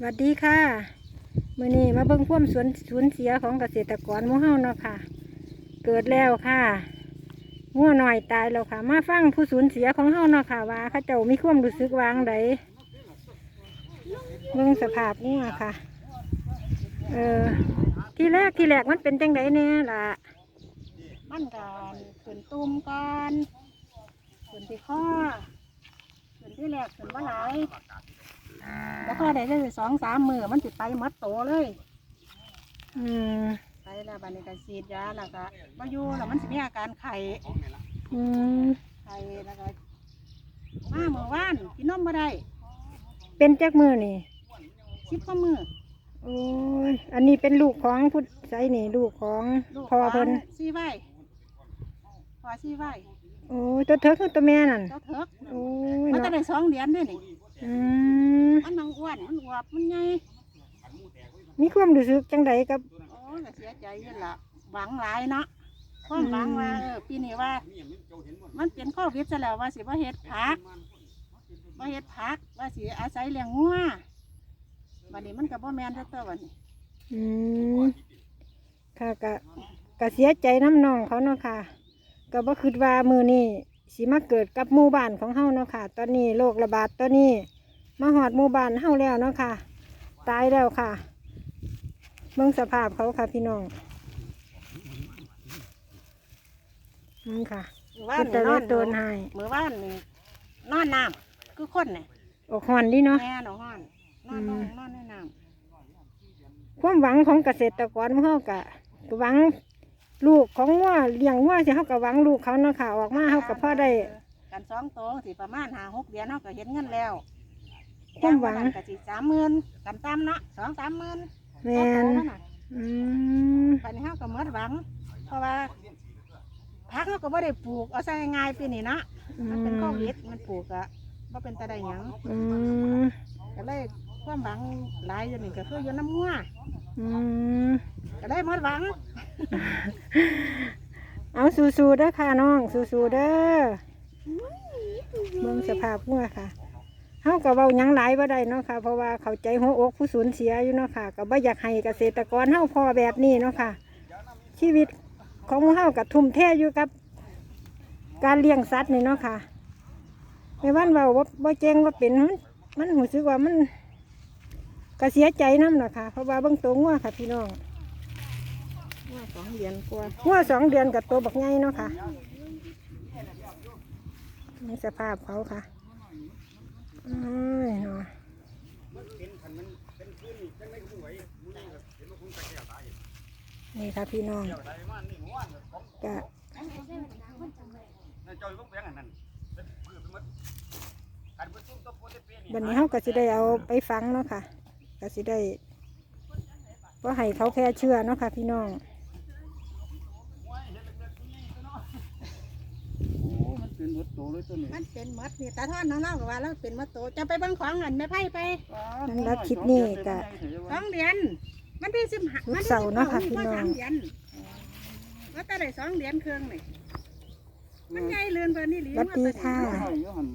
สวัสดีค่ะมื่อนี้มาเบิ่งควมสวนสูญเสียของเกษตรกรมู่เฮาเนาะค่ะ เกิดแล้วค่ะงัวหน่อยตายแล้วค่ะ มาฟังผู้สูญเสียของเฮาเนาะค่ะ ว่าเขาเจ้ามีความรู้สึกวางใดเบิ่งสภาพงัวค่ะ เออที่แรกที่แรกมันเป็นจังไดเนี่ยล่ะ มันกันขึ้นตุ้มก่อนขึ้นที่ข้อขึ้นที่แรกขึ้นว่าหลาย แล้วพอได้ได้สองสามมือมันสิไปหมัดโตเลยอืมไปแล้วบัดนี้ก็ฉีดยาแล้วก็มาอยู่แล้วมันสิมีอาการไข้อืมไข้แล้วก็มาเมื่อวานกินนมมาได้เป็นจักมือนี่สิบกว่ามือโอ้ยอันนี้เป็นลูกของพุทธไสนี่ลูกของลูกพ่อเพิ่นซีไว้พอซีไว้โอ้ยตัวเถิกคือตัวแม่นั่นเจ้าเถิกโอ้ยมันจะเนาะได้สองเดือนด้วยนี่ อืมมันนังอ้วนมันอวบมันใหญ่มีความรู้สึกจังใดกับโอ้ยก็เสียใจอยิ่ละหวังหลายเนาะความหวังว่าเออปีนี้ว่า มันเป็นโควิดซะแล้วว่าสิว่าเฮ็ดผักว่าเฮ็ดผักว่าสิอาศัยเลี้ยงงัววันนี้มันก็บ่แม่นเด้อตัววันนี้อืมค่ะกะกะเสียใจน้ำน้องเขาเนาะค่ะก็บ่คิดว่ามือนี้ สิมาเกิดกับหมู่บ้านของเฮาเนาะค่ะ ตอนนี้โรคระบาดตอนนี้มาหอดหมู่บ้านเฮาแล้วเนาะค่ะ ตายแล้วค่ะเบิ่งสภาพเขาค่ะพี่น้องนี่ค่ะมื้อวาเป็นนแต่นี่นอละนโดนใหายมื้อวานนี่นอนน้ำคือคนนี่ออกหอนดีเนาะแม่นอนนอนนอนนอนในน้ความหวังของเกษตรกรของเฮากะหวัง ลูกของวัวเลี้ยงวัวสิเฮาก็หวังลูกเขาเนาะค่ะออกมาำเฮาก็พอได้กันสองโตวสิประมาณ5 6เดือนเฮาก็เห็นเงินแล้วความหวังจ้ก็สิ30,000กันตามเนาะ2 30,000แม่นต่อตัวน่ะอืมบัดนี้เฮาก็หมดหวัง เพราะว่าผักเฮาก็บ่ได้ปลูกเอาใส่ง่ายๆปีนี้เนาะอืมันเป็นโคมวิดมันปลูกอะบ่เป็นตาได้หยังอืมก็เลยความหวังหลายอยู่นี่ก็คืออยู่น้ำงัวอืมก็เลยหมดหวัง เอาสู้ๆเด้อค่ะน้องสู้ๆเด้อเบิ่งสภาพงัวค่ะเฮาก็เว้าหยังหลายบ่ได้เนาะค่ะ เพราะว่าเข้าใจหัวอกผู้สูญเสียอยู่เนาะค่ะก็บ่อยากให้เกษตรกรเฮาพอแบบนี้เนาะค่ะ ชีวิตของหมู่เฮาก็ทุ่มเทอยู่กับ การเลี้ยงสัตว์นี่เนาะค่ะไม่วันเว้าว่าบ่เจงว่าเป็นมันมันรู้สึกว่ามันก็เสียใจนํเนาะค่ะ เพราะว่าเบิ่งตัวงัวค่ะพี่น้องงัว สองเดือนกว่างัวสองเดือนกับตัวบักใหญ่เนาะค่ะนี่สภาพเขาค่ะเอ้ยเนาะนี่ค่ะพี่น้องกะวันนี้เขาก็สิได้เอาไปฟังเนาะค่ะก็สิได้เพราะให้เขาแพร่เชื่อเนาะค่ะพี่น้อง มันเป็นรถโตเลยตัวนี้มันเป็นหมดนี่ตาท่อนน้องเล่าก็ว่าแล้วเป็นหมดโตจะไปเบิ่งของอันแม่ไพ่ไปนั่นละคลิปนี้ก็ สองเดือนมันที่สิบห้าลูกมันที่เสาสิบเนาะหค่ะกพี่ว่าน้อง สามเดือนว่าแต่ได้สองเดือนเครื่องนี่มันใหญ่เรือนเพิ่นนี่หลีสวัสดีค่ะ ใช่อยู่หั่น